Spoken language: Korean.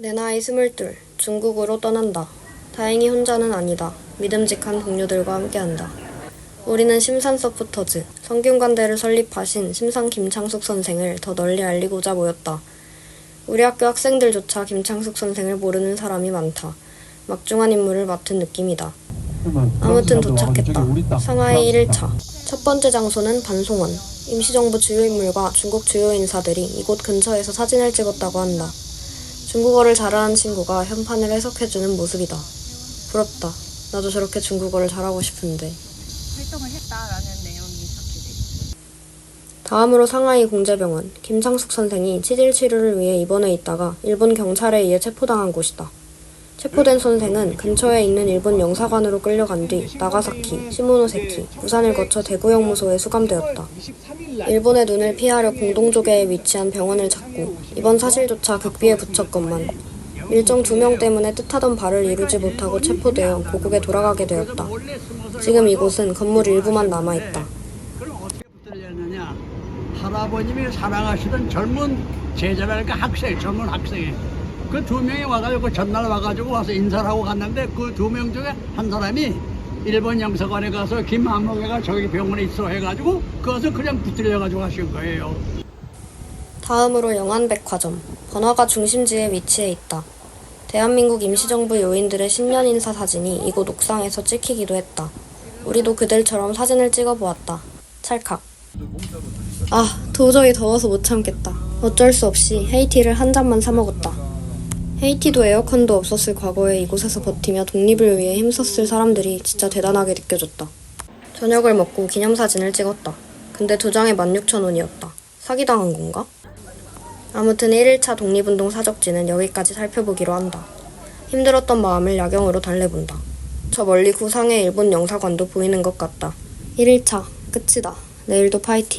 내 나이 스물둘, 중국으로 떠난다. 다행히 혼자는 아니다. 믿음직한 동료들과 함께한다. 우리는 심산 서포터즈, 성균관대를 설립하신 심상 김창숙 선생을 더 널리 알리고자 모였다. 우리 학교 학생들조차 김창숙 선생을 모르는 사람이 많다. 막중한 임무를 맡은 느낌이다. 아무튼 도착했다. 상하이 1일차. 첫 번째 장소는 반송원. 임시정부 주요 인물과 중국 주요 인사들이 이곳 근처에서 사진을 찍었다고 한다. 중국어를 잘하는 친구가 현판을 해석해주는 모습이다. 부럽다. 나도 저렇게 중국어를 잘하고 싶은데. 활동을 했다라는 내용이 적혀져 있어요. 다음으로 상하이 공제병원. 김창숙 선생이 치질 치료를 위해 입원해 있다가 일본 경찰에 의해 체포당한 곳이다. 체포된 선생은 근처에 있는 일본 영사관으로 끌려간 뒤 나가사키, 시모노세키, 부산을 거쳐 대구 형무소에 수감되었다. 일본의 눈을 피하려 공동조개에 위치한 병원을 찾고 이번 사실조차 극비에 붙였건만 일정 두 명 때문에 뜻하던 바를 이루지 못하고 체포되어 고국에 돌아가게 되었다. 지금 이곳은 건물 일부만 남아있다. 그럼 어떻게 붙들렸느냐? 할아버님이 사랑하시던 젊은 제자랄까 학생, 젊은 학생이 그 두 명이 와가지고 그 전날 와가지고 와서 인사를 하고 갔는데 그 두 명 중에 한 사람이 일본 영사관에 가서 김한목이가 저기 병원에 있어 해가지고 그것을 그냥 붙들려가지고 하신 거예요. 다음으로 영안백화점. 번화가 중심지에 위치해 있다. 대한민국 임시정부 요인들의 신년 인사 사진이 이곳 옥상에서 찍히기도 했다. 우리도 그들처럼 사진을 찍어보았다. 찰칵. 아, 도저히 더워서 못 참겠다. 어쩔 수 없이 헤이티를 한 잔만 사 먹었다. 헤이티도 에어컨도 없었을 과거에 이곳에서 버티며 독립을 위해 힘썼을 사람들이 진짜 대단하게 느껴졌다. 저녁을 먹고 기념사진을 찍었다. 근데 두 장에 16,000원이었다. 사기당한 건가? 아무튼 1일차 독립운동 사적지는 여기까지 살펴보기로 한다. 힘들었던 마음을 야경으로 달래본다. 저 멀리 구상의 일본 영사관도 보이는 것 같다. 1일차 끝이다. 내일도 파이팅.